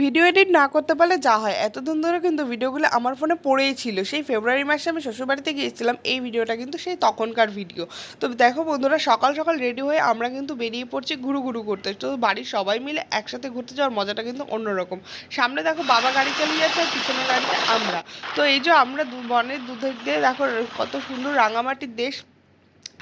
Video edit না করতে পারলে যা হয়। এতদিন ধরে কিন্তু ভিডিওগুলো আমার ফোনে পড়েই ছিল। সেই ফেব্রুয়ারি মাসে আমি শ্বশুরবাড়িতে গিয়েছিলাম, এই ভিডিওটা কিন্তু সেই তখনকার ভিডিও তো দেখো বন্ধুরা, সকাল সকাল রেডি হয়ে আমরা কিন্তু বেরিয়ে পড়ছি ঘুরু ঘুরু করতে। তো বাড়ির সবাই মিলে একসাথে ঘুরতে যাওয়ার মজাটা কিন্তু অন্যরকম। সামনে দেখো বাবা গাড়ি চালিয়ে যাচ্ছে আর পিছনের গাড়িতে আমরা। তো এই যে আমরা বনের দুধের দিয়ে দেখো কত সুন্দর রাঙামাটির দেশ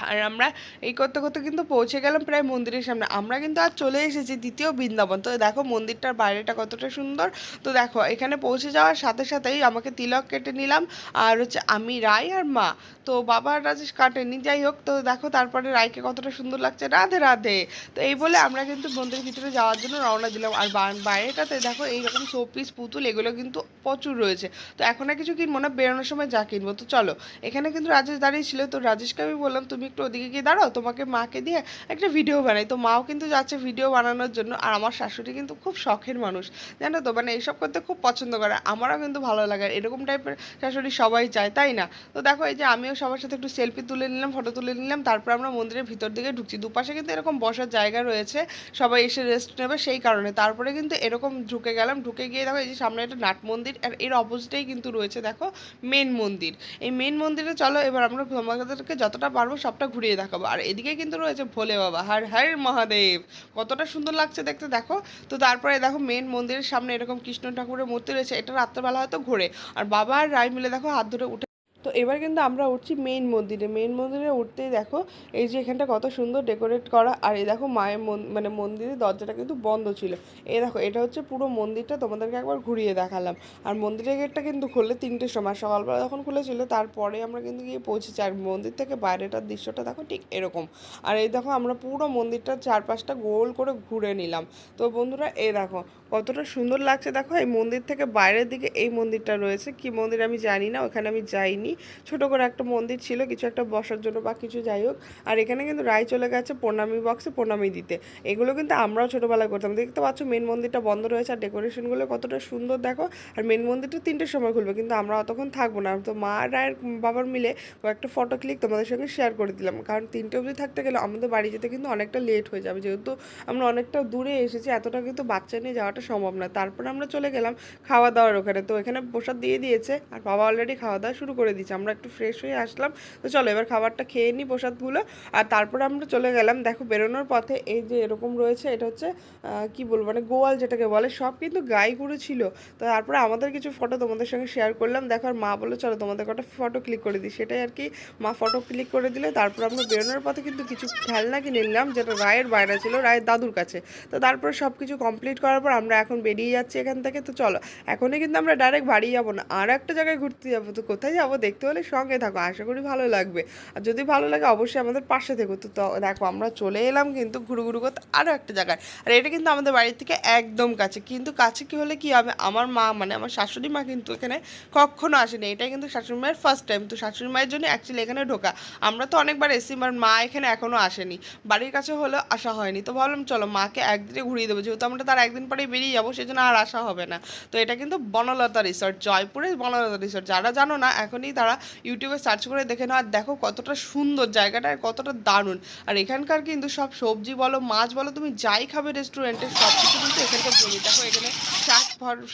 আর আমরা এই করতে করতে কিন্তু পৌঁছে গেলাম প্রায় মন্দিরের সামনে। আমরা কিন্তু আর চলে এসেছি দ্বিতীয় বৃন্দাবন। তো দেখো মন্দিরটার বাইরেটা কতটা সুন্দর। তো দেখো, এখানে পৌঁছে যাওয়ার সাথে সাথেই আমাকে তিলক কেটে নিলাম। আর হচ্ছে আমি রায় আর মা। তো বাবা আর রাজেশ কাটেনি, যাই হোক। তো দেখো, তারপরে রায়কে কতটা সুন্দর লাগছে। রাধে রাধে। তো এই বলে আমরা কিন্তু মন্দিরের ভিতরে যাওয়ার জন্য রওনা দিলাম। আর বাইরেটাতে দেখো, এইরকম শোপিস, পুতুল, এগুলো কিন্তু প্রচুর রয়েছে। তো এখন আর কিছু কিনবো না, বেরোনোর সময় যা কিনবো। তো চলো, এখানে কিন্তু রাজেশ দাঁড়িয়ে ছিল। তো রাজেশকে আমি বললাম, তুমি একটু ওদিকে গিয়ে দাঁড়াও, তোমাকে মাকে দিয়ে একটা ভিডিও বানাই। তো মাও কিন্তু যাচ্ছে ভিডিও বানানোর জন্য, আর আমার শাশুড়ি কিন্তু খুব শখের মানুষ। জানো তো মানে এইসব করতে খুব পছন্দ করে, আমারও কিন্তু ভালো লাগে। এরকম টাইপের শাশুড়ি সবাই চায়, তাই না? তো দেখো এই যে আমিও সবার সাথে একটু সেলফি তুলে নিলাম ফটো তুলে নিলাম, তারপর আমরা মন্দিরের ভিতর দিকে ঢুকছি। দুপাশে কিন্তু এরকম বসার জায়গা রয়েছে, সবাই এসে রেস্ট নেবে সেই কারণে। তারপরে কিন্তু এরকম ঢুকে গেলাম, ঢুকে গিয়ে দেখো এই যে সামনে একটা নাট মন্দির, আর এর অপোজিটেই কিন্তু রয়েছে দেখো মেন মন্দির। এই মেন মন্দিরে চলো, এবার আমরা তোমাদেরকে যতটা পারব সবটা ঘুরিয়ে দেখাবো। আর এদিকে কিন্তু রয়েছে ভোলে বাবা। হার হার মহাদেব। কতটা সুন্দর লাগছে দেখতে, দেখো। তো তারপরে দেখো মেন মন্দিরের সামনে এরকম কৃষ্ণ ঠাকুরের মূর্তি রয়েছে। এটা রাত্রেবেলা হয়তো ঘোরে। আর বাবা আর রায় মিলে দেখো হাত ধরে উঠে তো এবার কিন্তু আমরা উঠছি মেইন মন্দিরে। মেইন মন্দিরে উঠতেই দেখো, এই যে এখানটা কত সুন্দর ডেকোরেট করা, আর এই দেখো মায়ের মন- মানে মন্দিরের দরজাটা কিন্তু বন্ধ ছিল। এই দেখো, এটা হচ্ছে পুরো মন্দিরটা, তোমাদেরকে একবার ঘুরিয়ে দেখালাম। আর মন্দিরের গেটটা কিন্তু খুললে তিনটের সময়, সকালবেলা যখন খুলেছিল, তারপরে আমরা কিন্তু গিয়ে পৌঁছেছি। আর মন্দির থেকে বাইরেটার দৃশ্যটা দেখো ঠিক এরকম। আর এই দেখো, আমরা পুরো মন্দিরটার চারপাশটা গোল করে ঘুরে নিলাম। তো বন্ধুরা, এই দেখো, কতটা সুন্দর লাগছে। দেখো, এই মন্দির থেকে বাইরের দিকে এই মন্দিরটা রয়েছে। কি মন্দির আমি জানি না, ওখানে আমি যাইনি। ছোট করে একটা মন্দির ছিল, কিছু একটা বসার জন্য বা কিছু যাই হোক। আর এখানে কিন্তু রায় চলে গেছে প্রণামী বক্সে প্রণামী দিতে। এগুলো কিন্তু আমরাও ছোটোবেলায় করতাম। দেখতে পাচ্ছ মেন মন্দিরটা বন্ধ রয়েছে আর ডেকোরেশনগুলো কতটা সুন্দর দেখো। আর মেন মন্দিরটা তিনটের সময় খুলবে, কিন্তু আমরা অতক্ষণ থাকব না। তো মা আর রায়ের বাবার মিলে একটা ফটো ক্লিক তোমাদের সঙ্গে শেয়ার করে দিলাম। কারণ তিনটে অবধি থাকতে গেলে আমাদের বাড়ি যেতে কিন্তু অনেকটা লেট হয়ে যাবে। যেহেতু আমরা অনেকটা দূরে এসেছি, এতটা কিন্তু বাচ্চা নিয়ে যাওয়াটা সম্ভব না। তারপরে আমরা চলে গেলাম খাওয়া দাওয়ার ওখানে। তো এখানে প্রসাদ দিয়ে দিয়েছে, আর বাবা অলরেডি খাওয়া দাওয়া শুরু করে দিয়েছে। আমরা একটু ফ্রেশ হয়ে আসলাম। তো চলো, এবার খাবারটা খেয়ে নিই প্রসাদগুলো। আর তারপর আমরা চলে গেলাম। দেখো, বেরোনোর পথে এই যে এরকম রয়েছে, এটা হচ্ছে কি বলব মানে গোয়াল যেটাকে বলে, সব কিন্তু গাই গরু ছিল। তো তারপরে আমাদের কিছু ফটো তোমাদের সঙ্গে শেয়ার করলাম। দেখো, আর মা বলল, চলো, তোমাদের কটা ফটো ক্লিক করে দিই। সেটাই আর কি মা ফটো ক্লিক করে দিলে, তারপর আমরা বেরোনোর পথে কিন্তু কিছু খেলনা কিনে নিলাম, যেটা রায়ের বায়না ছিল, রায়ের দাদুর কাছে। তো তারপরে সব কিছু কমপ্লিট করার পর আমরা এখন বেরিয়ে যাচ্ছি এখান থেকে। তো চলো, এখনই কিন্তু আমরা ডাইরেক্ট বাড়ি যাব না আর একটা জায়গায় ঘুরতে যাব। তো কোথায় যাব দেখতে হলে সঙ্গে থাকো, আশা করি ভালো লাগবে। আর যদি ভালো লাগে অবশ্যই আমাদের পাশে থেকো। তো দেখো, আমরা চলে এলাম কিন্তু ঘুরু ঘুরু করতে আরও একটা জায়গায়। আর এটা কিন্তু আমাদের বাড়ির থেকে একদম কাছে। কিন্তু কাছে কি হলে কি হবে? আমার মা মানে আমার শাশুড়ি মা কিন্তু এখানে কখনো আসেনি। এটাই কিন্তু শাশুড়ি মায়ের ফার্স্ট টাইম তো শাশুড়ি মায়ের জন্য অ্যাকচুয়ালি এখানে ঢোকা। আমরা তো অনেকবার এসেছি আমার মা এখানে এখনও আসেনি। বাড়ির কাছে হলেও আসা হয়নি। তো ভাবলাম, চলো মাকে একদিনে ঘুরিয়ে দেবো। যেহেতু আমরা তার একদিন পরেই বেরিয়ে যাব, সেজন্য আর আসা হবে না। তো এটা কিন্তু বনলতা রিসর্ট জয়পুরের বনলতা রিসর্ট যারা জানো না, এখনই ইউটিউবে সার্চ করে দেখে নাও। আর দেখো কতটা সুন্দর জায়গাটা আর কতটা দারুণ। আর এখানকার কিন্তু সব সবজি বলো, মাছ বলো, তুমি যাই খাবে রেস্টুরেন্টে সব কিছু কিন্তু এখানকার জমি। দেখো এখানে শাক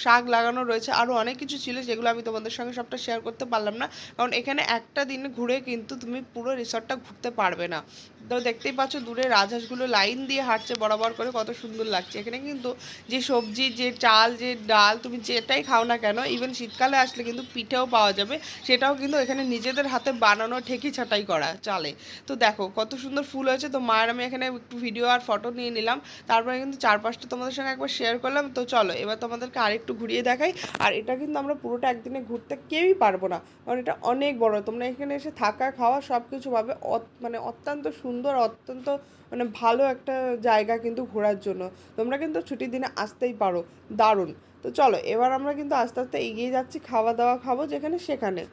শাক লাগানো রয়েছে। আরও অনেক কিছু ছিল যেগুলো আমি তোমাদের সঙ্গে সবটা শেয়ার করতে পারলাম না। কারণ এখানে একটা দিন ঘুরে কিন্তু তুমি পুরো রিসর্টটা ঘুরতে পারবে না। তো দেখতেই পাচ্ছ দূরে রাজহাঁসগুলো লাইন দিয়ে হাঁটছে বরাবর করে, কত সুন্দর লাগছে। এখানে কিন্তু যে সবজি, যে চাল, যে ডাল, তুমি যেটাই খাও না কেন ইভেন শীতকালে আসলে কিন্তু পিঠেও পাওয়া যাবে। সেটাও কিন্তু এখানে নিজেদের হাতে বানানো ঠেকি ছাটাই করা চালে। তো দেখো, কত সুন্দর ফুল হয়েছে। তো মায়ের আমি এখানে একটু ভিডিও আর ফটো নিয়ে নিলাম। তারপরে কিন্তু চারপাশটা তোমাদের সঙ্গে একবার শেয়ার করলাম। তো চলো, এবার তোমাদেরকে আরেকটু ঘুরিয়ে দেখাই। আর এটা কিন্তু আমরা পুরোটা একদিনে ঘুরতে কেউই পারব না। কারণ এটা অনেক বড়। তোমরা এখানে এসে থাকা, খাওয়া সব কিছু পাবে মানে অত্যন্ত সুন্দর, অত্যন্ত মানে ভালো একটা জায়গা কিন্তু ঘোরার জন্য। তোমরা কিন্তু ছুটির দিনে আসতেই পারো। দারুণ। তো চলো, এবার আমরা কিন্তু আস্তে আস্তে এগিয়ে যাচ্ছি। খাওয়া দাওয়া খাব যেখানে সেখানে।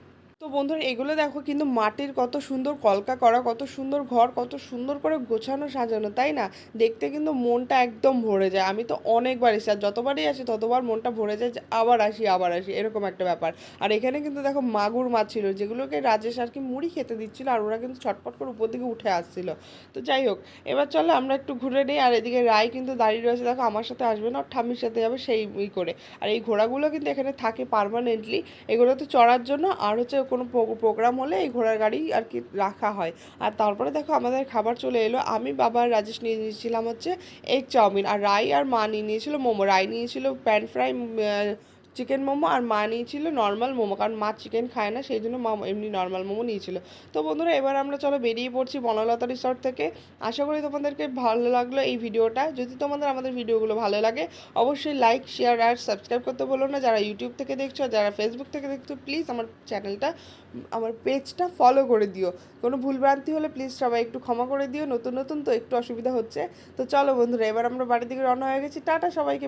তো বন্ধুরা, এগুলো দেখো কিন্তু মাটির কত সুন্দর কলকা করা, কত সুন্দর ঘর, কত সুন্দর করে গোছানো, সাজানো, তাই না? দেখতে কিন্তু মনটা একদম ভরে যায়। আমি তো অনেকবার এসে আর যতবারই আসি, ততবার মনটা ভরে যায় যে আবার আসি আবার আসি, এরকম একটা ব্যাপার। আর এখানে কিন্তু দেখো মাগুর মাছ ছিল, যেগুলোকে রাজেশ আর কি মুড়ি খেতে দিচ্ছিল, আর ওরা কিন্তু ছটপট করে উপর দিকে উঠে আসছিল। তো যাই হোক, এবার চলো আমরা একটু ঘুরে নিই, আর এদিকে রায় কিন্তু দাঁড়িয়ে রয়েছে, দেখো আমার সাথে আসবে না ঠাম্মির সাথে যাবে, সেই করে। আর এই ঘোড়াগুলো কিন্তু এখানে থাকে পার্মানেন্টলি এগুলোতে চড়ার জন্য, আর হচ্ছে কোনো প্রোগ্রাম হলে এই ঘোড়ার গাড়ি আর কি রাখা হয়। আর তারপরে দেখো আমাদের খাবার চলে এলো। আমি বাবা রাজেশ নিয়ে নিয়েছিলাম হচ্ছে এগ চাউমিন। আর রাই আর মা নিয়ে নিয়েছিল মোমো। রাই নিয়েছিল প্যান ফ্রাই চিকেন মোমো আর মা নিয়েছিল নর্মাল মোমো, কারণ মা চিকেন খায় না, সেই জন্য মা এমনি নর্মাল মোমো নিয়েছিল। তো বন্ধুরা, এবার আমরা চলো বেরিয়ে পড়ছি বনলতা রিসর্ট থেকে। আশা করি তোমাদেরকে ভালো লাগল এই ভিডিওটা। যদি তোমাদের আমাদের ভিডিওগুলো ভালো লাগে, অবশ্যই লাইক শেয়ার আর সাবস্ক্রাইব করতে বলো না। যারা ইউটিউব থেকে দেখছ, যারা ফেসবুক থেকে দেখছ প্লিজ আমার চ্যানেলটা আমার পেজটা ফলো করে দিও। কোনো ভুলভ্রান্তি হলে প্লিজ সবাই একটু ক্ষমা করে দিও। নতুন নতুন তো একটু অসুবিধা হচ্ছে। তো চলো বন্ধুরা, এবার আমরা বাড়ির দিকে রওনা হয়ে গেছি। টাটা সবাইকে।